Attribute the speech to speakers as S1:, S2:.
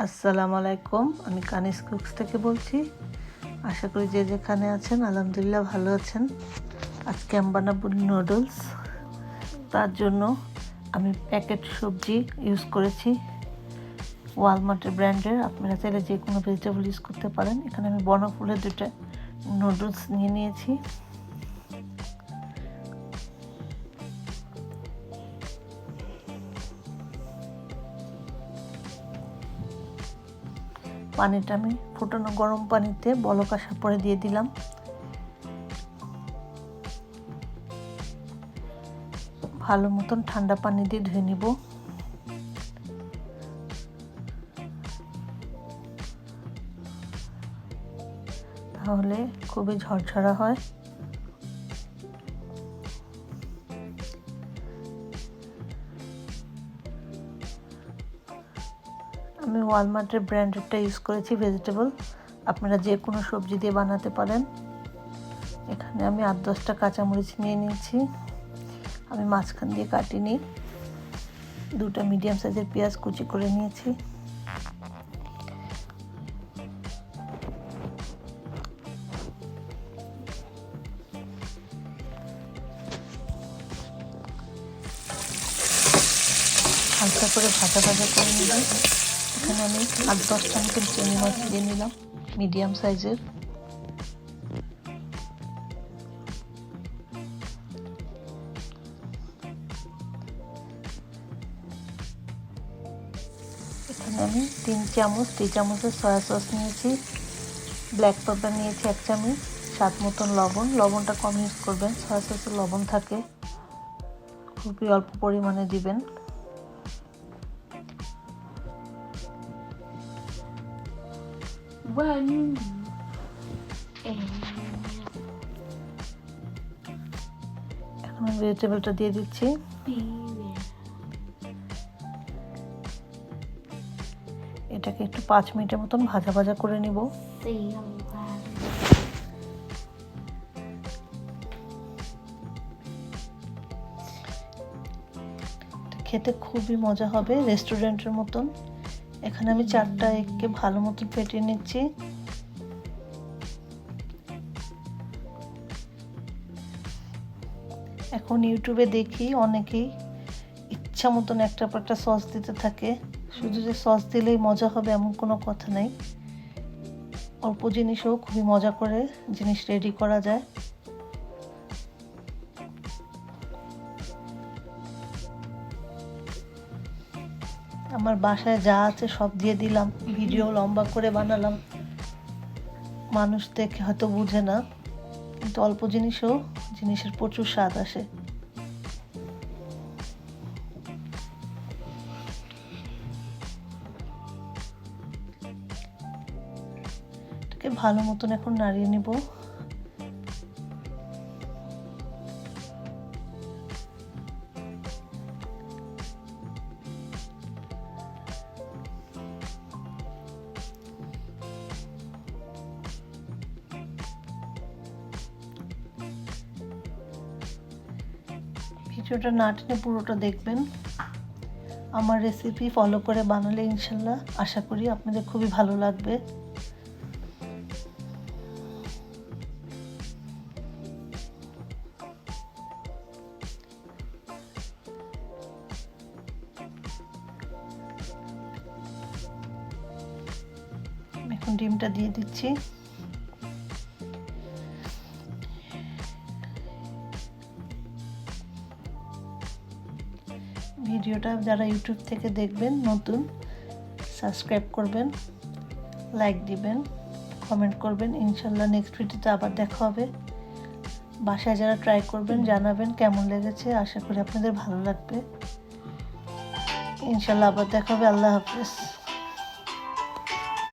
S1: আসসালামু আলাইকুম, আমি কানিস কুকস থেকে বলছি। আশা করি যে যেখানে আছেন, আলহামদুলিল্লাহ ভালো আছেন। আজকে আমি বানাবো নুডলস। তার জন্য আমি প্যাকেট সবজি ইউজ করেছি ওয়ালমার্টের ব্র্যান্ডের। আপনারা চাইলে যে কোনো ভেজিটেবল ইউজ করতে পারেন। এখানে আমি বনফুলের দুটো নুডলস নিয়ে নিয়েছি। পানিটা আমি ফুটানো গরম পানিতে বলক আসার পরে দিয়ে দিলাম। ভালো মতন ঠান্ডা পানি দিয়ে ধুয়ে নিব। তাহলে খুবই ঝরঝরা হয়। আমি ওয়ালমার্টের ব্র্যান্ডেডটা ইউজ করেছি ভেজিটেবল আপনারা যে কোনো সবজি দিয়ে বানাতে পারেন। এখানে আমি আট দশটা কাঁচামরিচ নিয়ে নিয়েছি। আমি মাঝখান দিয়ে কাটিনি। দুটা মিডিয়াম সাইজের পেঁয়াজ কুচি করে নিয়েছি। হালকা করে ভাজা ভাজা করে নিলাম। এখানে আমি আট দশটা মতন চিংড়ি মাছ দিয়ে নিলাম মিডিয়াম সাইজের এখানে আমি তিন চামচ দুই চামচের সয়া সস নিয়েছি ব্ল্যাক পেপার নিয়েছি এক চামচ স্বাদ মতন লবণ লবণটা কম ইউজ করবেন সয়া সসে লবণ থাকে খুবই অল্প পরিমাণে দিবেন
S2: One.
S1: এখন আমি ভেজিটেবলটা দিয়ে দিচ্ছি। এটাকে একটু পাঁচ মিনিটের মতন ভাজা ভাজা করে নিব। খেতে খুবই মজা হবে রেস্টুরেন্টের মতন। এখানে আমি চারটা এগকে ভালো মতন ফেটিয়ে নিচ্ছি। এখন ইউটিউবে দেখি অনেকেই ইচ্ছা মতন একটা একটা সস দিতে থাকে। শুধু যে সস দিলেই মজা হবে এমন কোনো কথা নেই। অল্প জিনিসও খুবই মজা করে জিনিস রেডি করা যায়। আমার বাসায় যা আছে সব দিয়ে দিলাম। ভিডিও লম্বা করে বানালাম। মানুষ দেখে হয়তো বুঝে না, কিন্তু অল্প জিনিসও, জিনিসের প্রচুর স্বাদ আসে। ভালো মতন এখন নাড়িয়ে নিব। ভিডিওটা না টেনে পুরোটা দেখবেন। আমার রেসিপি ফলো করে বানালে ইনশাল্লাহ আশা করি আপনাদের খুবই ভালো লাগবে। এখন ডিমটা দিয়ে দিচ্ছি। ভিডিওটা যারা ইউটিউব থেকে দেখবেন, নতুন সাবস্ক্রাইব করবেন লাইক দিবেন কমেন্ট করবেন। ইনশাল্লাহ নেক্সট ভিডিওতে আবার দেখা হবে। বাসায় যারা ট্রাই করবেন, জানাবেন কেমন লেগেছে। আশা করি আপনাদের ভালো লাগবে। ইনশাল্লাহ আবার দেখা হবে। আল্লাহ হাফেজ।